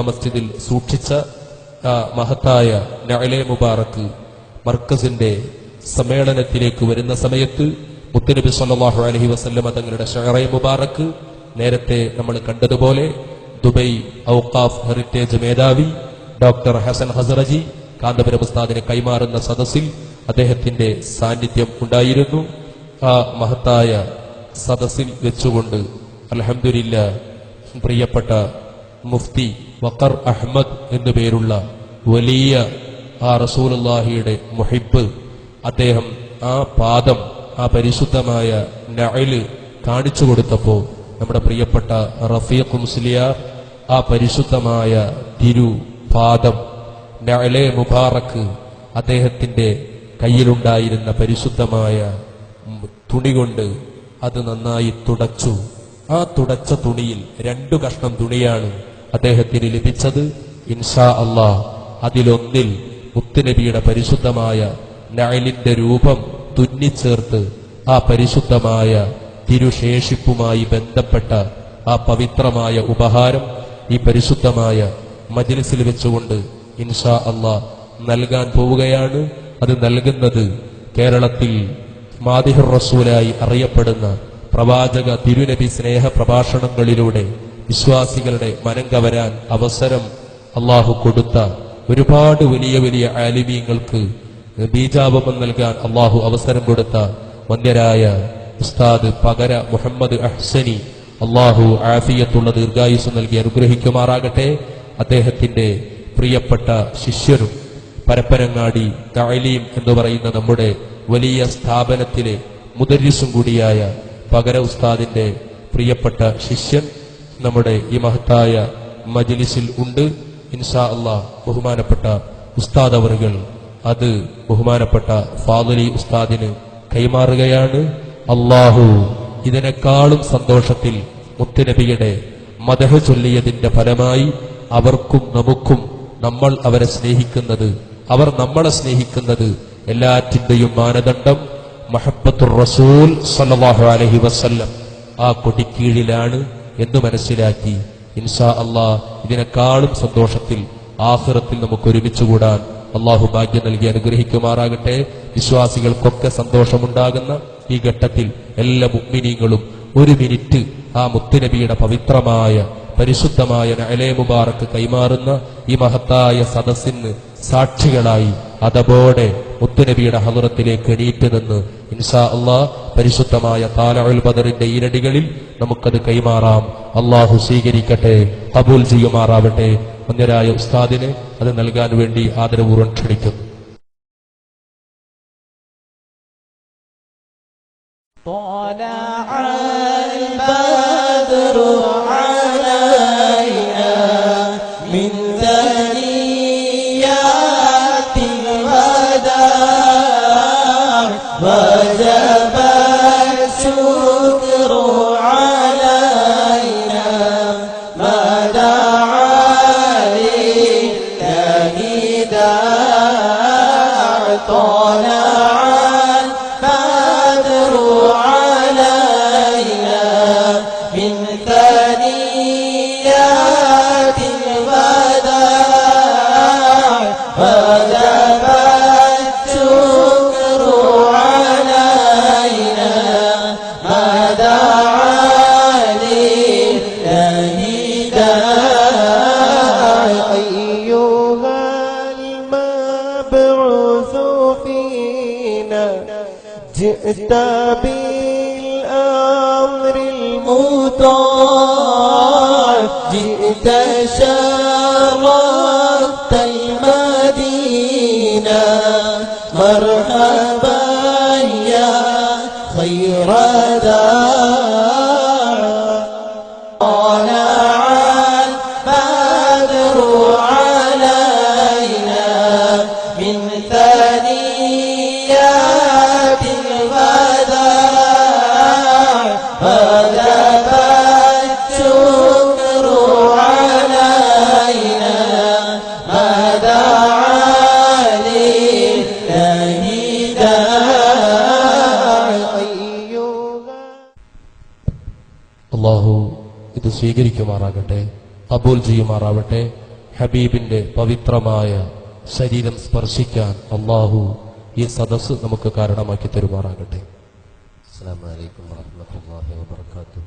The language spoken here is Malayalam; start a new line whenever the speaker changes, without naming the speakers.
മസ്ജിദിൽ സൂക്ഷിച്ച ആ മഹത്തായ നഅലെ മുബാറക്ക് മർക്കസിന്റെ സമ്മേളനത്തിലേക്ക് വരുന്ന സമയത്ത് മുത്തനബി സല്ലാഹു അലഹി വസ്ല്ലമ തങ്ങളുടെ ഷഹറെ മുബാറക്ക് നേരത്തെ നമ്മൾ കണ്ടതുപോലെ ദുബൈ ഔക്കാഫ് ഹെറിറ്റേജ് മേധാവി ഡോക്ടർ ഹസൻ ഹസറജി കാന്തപുരം ഉസ്താദിനെ കൈമാറുന്ന സദസ്സിൽ അദ്ദേഹത്തിന്റെ സാന്നിധ്യം ഉണ്ടായിരുന്നു. ആ മഹത്തായ സദസ്സിൽ വെച്ചുകൊണ്ട് അലഹമില്ല പ്രിയപ്പെട്ട മുഫ്തി വഖർ അഹമ്മദ് എന്നു പേരുള്ള വലിയ ആ റസൂലുള്ളാഹിയുടെ മുഹിബ് അദ്ദേഹം ആ പാദം ആ പരിശുദ്ധമായ നഅൽ കാണിച്ചു കൊടുത്തപ്പോൾ നമ്മുടെ പ്രിയപ്പെട്ട റഫീഖ് മുസ്ലിയാർ ആ പരിശുദ്ധമായ തിരു പാദം നഅലെ മുബാറക്ക് അദ്ദേഹത്തിന്റെ കയ്യിലുണ്ടായിരുന്ന പരിശുദ്ധമായ തുണി കൊണ്ട് അത് നന്നായി തുടച്ചു. ആ തുടച്ച തുണിയിൽ രണ്ടു കഷ്ണം തുണിയാണ് അദ്ദേഹത്തിന് ലഭിച്ചത് ഇൻഷാ അള്ളാ അതിലൊന്നിൽ മുത്തുനബിയുടെ പരിശുദ്ധമായ നഅലിന്റെ രൂപം തുന്നിച്ചേർത്ത് ആ പരിശുദ്ധമായ തിരുശേഷിപ്പുമായി ബന്ധപ്പെട്ട ആ പവിത്രമായ ഉപഹാരം ഈ പരിശുദ്ധമായ മജിലിസിൽ വെച്ചുകൊണ്ട് ഇൻഷാ അള്ളാ നൽകാൻ പോവുകയാണ്. അത് നൽകുന്നത് കേരളത്തിൽ മാതിഹുർ റസൂലായി അറിയപ്പെടുന്ന പ്രവാചക തിരുനബി സ്നേഹ പ്രഭാഷണങ്ങളിലൂടെ വിശ്വാസികളുടെ മനം കവരാൻ അവസരം അള്ളാഹു കൊടുത്ത ഒരുപാട് വലിയ വലിയ ആലിമീങ്ങൾക്ക് ബീജാപമം നൽകാൻ അള്ളാഹു അവസരം കൊടുത്ത വന്യരായ ഉസ്താദ് പകര മുഹമ്മദ് അഹ്സനി അള്ളാഹു ആഫിയത്തുള്ള ദീർഘായുസ് നൽകി അനുഗ്രഹിക്കുമാറാകട്ടെ. അദ്ദേഹത്തിന്റെ പ്രിയപ്പെട്ട ശിഷ്യരും പരപ്പനങ്ങാടി താലീം എന്ന് പറയുന്ന നമ്മുടെ വലിയ സ്ഥാപനത്തിലെ മുദരിസും കൂടിയായ പകര ഉസ്താദിന്റെ പ്രിയപ്പെട്ട ശിഷ്യൻ നമ്മുടെ ഈ മഹത്തായ മജ്ലിസിൽ ഉണ്ട്. ഇൻഷാ അള്ളാ ബഹുമാനപ്പെട്ട ഉസ്താദ് അവറുകൾ അത് ബഹുമാനപ്പെട്ട ഫാദലി ഉസ്താദിന് കൈമാറുകയാണ്. അള്ളാഹു ഇതിനേക്കാളും സന്തോഷത്തിൽ മുത്തുനബിയുടെ മദഹ ചൊല്ലിയതിന്റെ ഫലമായി അവർക്കും നമുക്കും നമ്മൾ അവരെ സ്നേഹിക്കുന്നത് അവർ നമ്മളെ സ്നേഹിക്കുന്നത് എല്ലാറ്റിന്റെയും മാനദണ്ഡം മഹബത്തുർ റസൂൽ സല്ലല്ലാഹു അലഹി വസ്ല്ലം ആ കൊടിക്കീഴിലാണ്. എന്ന് മനസ്സിലാക്കി. ഇൻഷാ അള്ളാ ഇതിനേക്കാളും സന്തോഷത്തിൽ ആഹ്റത്തിൽ നമുക്ക് ഒരുമിച്ച് കൂടാൻ അള്ളാഹു ഭാഗ്യം നൽകി അനുഗ്രഹിക്കുമാറാകട്ടെ. വിശ്വാസികൾക്കൊക്കെ സന്തോഷമുണ്ടാകുന്ന ഈ ഘട്ടത്തിൽ എല്ലാ മുഗ്മിനീങ്ങളും ഒരു മിനിറ്റ് ആ മുത്തുനബിയുടെ പവിത്രമായ പരിശുദ്ധമായ നഅലേ മുബാറക്ക് കൈമാറുന്ന ഈ മഹത്തായ സദസ്സിന് സാക്ഷികളായി അതബോടെ മുത്തുനബിയുടെ ഹലുറത്തിലേക്ക് എണീറ്റ് നിന്ന് ഇൻഷാ അള്ളാ പരിശുദ്ധമായ താലഉൽ ബദറിന്റെ ഈരടികളിൽ നമുക്കത് കൈമാറാം അള്ളാഹു സ്വീകരിക്കട്ടെ കബൂൽ ചെയ്യുമാറാവട്ടെ അന്യരായ ഉസ്താദിനെ അത് നൽകാൻ വേണ്ടി ആദരപൂർവ്വം ക്ഷണിക്കുന്നു
طلع البدر علينا من ثنيات داع طلع البدر علينا من ثنيات الوداع. وجب الشكر علينا. ما
المبعوث فينا جئت بالأمر
المطاع. جئت شرفت المدينة. مرحبا يا خير داع من ثنيات الوداع وجب الشكر علينا ما دعا لله داع
أيها
അള്ളാഹു ഇത് സ്വീകരിക്കുമാറാകട്ടെ കബൂൽ ചെയ്യുമാറാവട്ടെ ഹബീബിന്റെ പവിത്രമായ ശരീരം സ്പർശിക്കാൻ അള്ളാഹു ഈ സദസ്സ് നമുക്ക് കാരണമാക്കി തരുമാറാകട്ടെ.
അസ്സാം വലൈക്കും വാഹമത്തല്ലാഹി വാത്തു